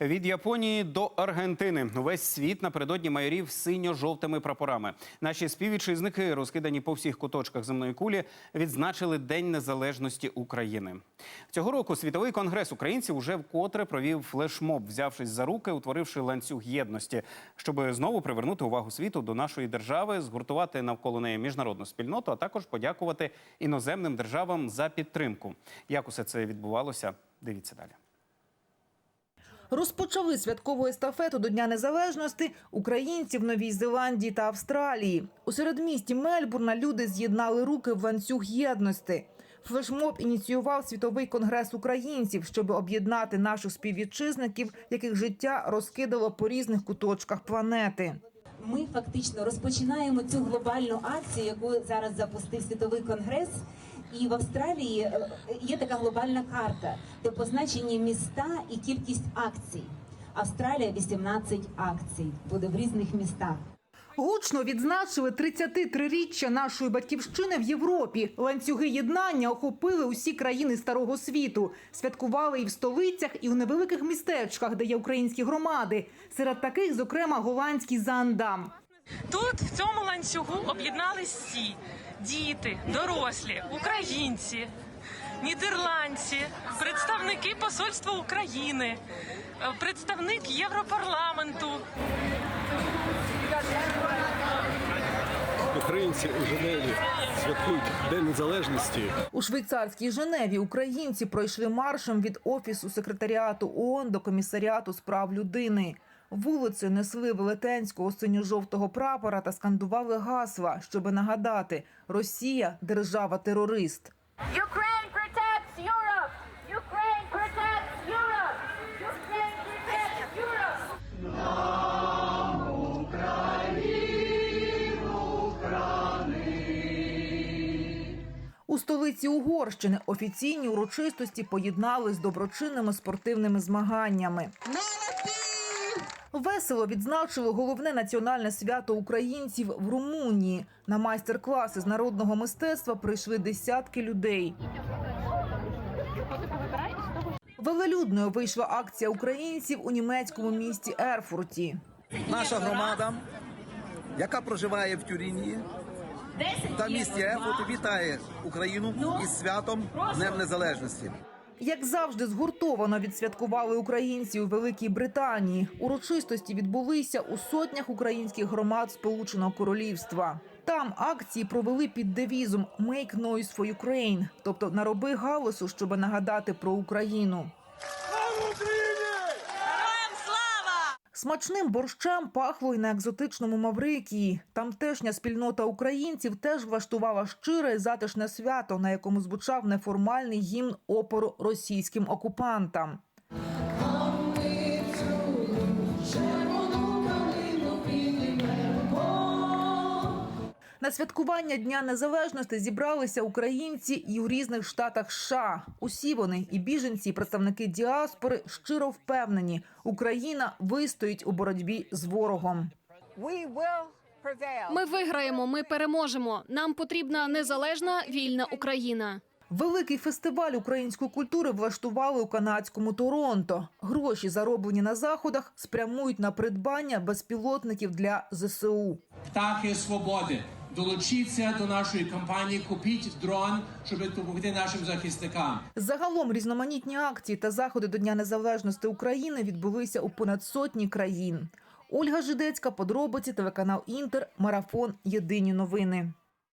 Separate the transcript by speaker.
Speaker 1: Від Японії до Аргентини увесь світ напередодні майорів синьо-жовтими прапорами. Наші співвітчизники, розкидані по всіх куточках земної кулі, відзначили День Незалежності України. Цього року світовий конгрес українців уже вкотре провів флешмоб, взявшись за руки, утворивши ланцюг єдності, щоб знову привернути увагу світу до нашої держави, згуртувати навколо неї міжнародну спільноту, а також подякувати іноземним державам за підтримку. Як усе це відбувалося? Дивіться далі.
Speaker 2: Розпочали святкову естафету до Дня Незалежності українці в Новій Зеландії та Австралії. У середмісті Мельбурна люди з'єднали руки в ланцюг єдності. Флешмоб ініціював світовий конгрес українців, щоб об'єднати наших співвітчизників, яких життя розкидало по різних куточках планети.
Speaker 3: Ми фактично розпочинаємо цю глобальну акцію, яку зараз запустив світовий конгрес. І в Австралії е, є така глобальна карта, де позначені міста і кількість акцій. Австралія 18 акцій буде в різних містах.
Speaker 2: Гучно відзначили 33-річчя нашої батьківщини в Європі. Ланцюги єднання охопили усі країни старого світу. Святкували і в столицях, і в невеликих містечках, де є українські громади. Серед таких, зокрема, голландський Заандам.
Speaker 4: Тут в цьому ланцюгу об'єднались всі діти, дорослі, українці, нідерландці, представники посольства України, е, представник Європарламенту.
Speaker 5: Українці у Женеві святкують День Незалежності.
Speaker 2: У швейцарській Женеві українці пройшли маршем від офісу секретаріату ООН до комісаріату з прав людини. Вулиці несли велетенського синьо-жовтого прапора та скандували гасла, щоби нагадати: Росія держава терорист.
Speaker 6: Ukraine protects Europe! Ukraine protects Europe! Ukraine protects
Speaker 2: У столиці Угорщини офіційні урочистості поєднали з доброчинними спортивними змаганнями. Весело відзначили головне національне свято українців в Румунії. На майстер-класи з народного мистецтва прийшли десятки людей. Велелюдною вийшла акція українців у німецькому місті Ерфурті.
Speaker 7: наша громада, яка проживає в Тюріні та місті Ефот, вітає Україну із святом Днем Незалежності.
Speaker 2: Як завжди, згуртовано відсвяткували українці у Великій Британії. Урочистості відбулися у сотнях українських громад Сполученого Королівства. Там акції провели під девізом «Make noise for Ukraine», тобто нароби галасу, щоб нагадати про Україну. Смачним борщем пахло й на екзотичному Маврикії. Тамтешня спільнота українців теж влаштувала щире і затишне свято, на якому звучав неформальний гімн опору російським окупантам. На святкування Дня Незалежності зібралися українці і у різних штатах США. Усі вони, і біженці, і представники діаспори, щиро впевнені, Україна вистоїть у боротьбі з ворогом.
Speaker 8: Ми виграємо, ми переможемо. Нам потрібна незалежна вільна Україна.
Speaker 2: Великий фестиваль української культури влаштували у канадському Торонто. Гроші, зароблені на заходах, спрямують на придбання безпілотників для ЗСУ.
Speaker 9: Птахи свободи. Долучіться до нашої кампанії, купіть дрон, щоб допомогти нашим захисникам.
Speaker 2: Загалом різноманітні акції та заходи до Дня Незалежності України відбулися у понад сотні країн. Ольга Жидецька, подробиці, телеканал Інтер, марафон Єдині новини.